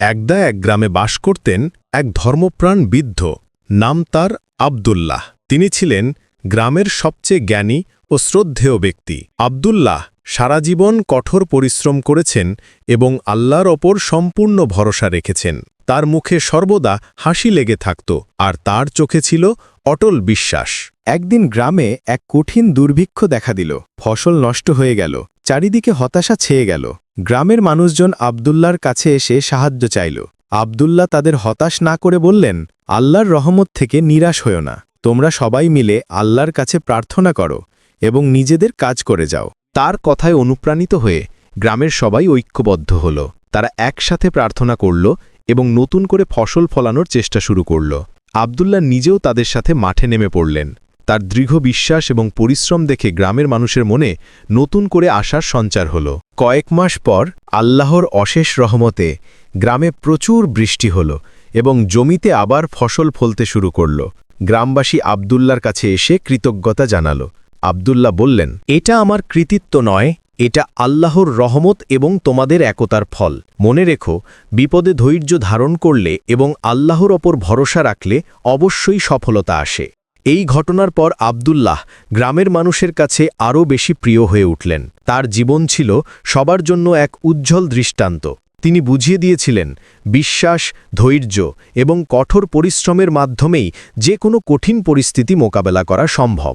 একদা এক গ্রামে বাস করতেন এক ধর্মপ্রাণ বৃদ্ধ, নাম তার আবদুল্লাহ। তিনি ছিলেন গ্রামের সবচেয়ে জ্ঞানী ও শ্রদ্ধেয় ব্যক্তি। আবদুল্লাহ সারা জীবন কঠোর পরিশ্রম করেছেন এবং আল্লাহর ওপর সম্পূর্ণ ভরসা রেখেছেন। তার মুখে সর্বদা হাসি লেগে থাকত আর তার চোখে ছিল অটল বিশ্বাস। একদিন গ্রামে এক কঠিন দুর্ভিক্ষ দেখা দিল। ফসল নষ্ট হয়ে গেল। চারিদিকে হতাশা ছেয়ে গেল। গ্রামের মানুষজন আবদুল্লার কাছে এসে সাহায্য চাইল। আবদুল্লাহ তাদের হতাশ না করে বললেন, আল্লাহর রহমত থেকে নিরাশ হও না। তোমরা সবাই মিলে আল্লাহর কাছে প্রার্থনা করো এবং নিজেদের কাজ করে যাও। তার কথায় অনুপ্রাণিত হয়ে গ্রামের সবাই ঐক্যবদ্ধ হল। তারা একসাথে প্রার্থনা করল এবং নতুন করে ফসল ফলানোর চেষ্টা শুরু করল। আবদুল্লাহ নিজেও তাদের সাথে মাঠে নেমে পড়লেন। তার দৃঢ় বিশ্বাস এবং পরিশ্রম দেখে গ্রামের মানুষের মনে নতুন করে আশার সঞ্চার হল। কয়েক মাস পর আল্লাহর অশেষ রহমতে গ্রামে প্রচুর বৃষ্টি হল এবং জমিতে আবার ফসল ফলতে শুরু করল। গ্রামবাসী আবদুল্লার কাছে এসে কৃতজ্ঞতা জানাল। আবদুল্লাহ বললেন, এটা আমার কৃতিত্ব নয়, এটা আল্লাহর রহমত এবং তোমাদের একতার ফল। মনে রেখো, বিপদে ধৈর্য ধারণ করলে এবং আল্লাহর ওপর ভরসা রাখলে অবশ্যই সফলতা আসে। এই ঘটনার পর আবদুল্লাহ গ্রামের মানুষের কাছে আরও বেশি প্রিয় হয়ে উঠলেন। তার জীবন ছিল সবার জন্য এক উজ্জ্বল দৃষ্টান্ত। তিনি বুঝিয়ে দিয়েছিলেন, বিশ্বাস, ধৈর্য এবং কঠোর পরিশ্রমের মাধ্যমেই যে কোনো কঠিন পরিস্থিতি মোকাবেলা করা সম্ভব।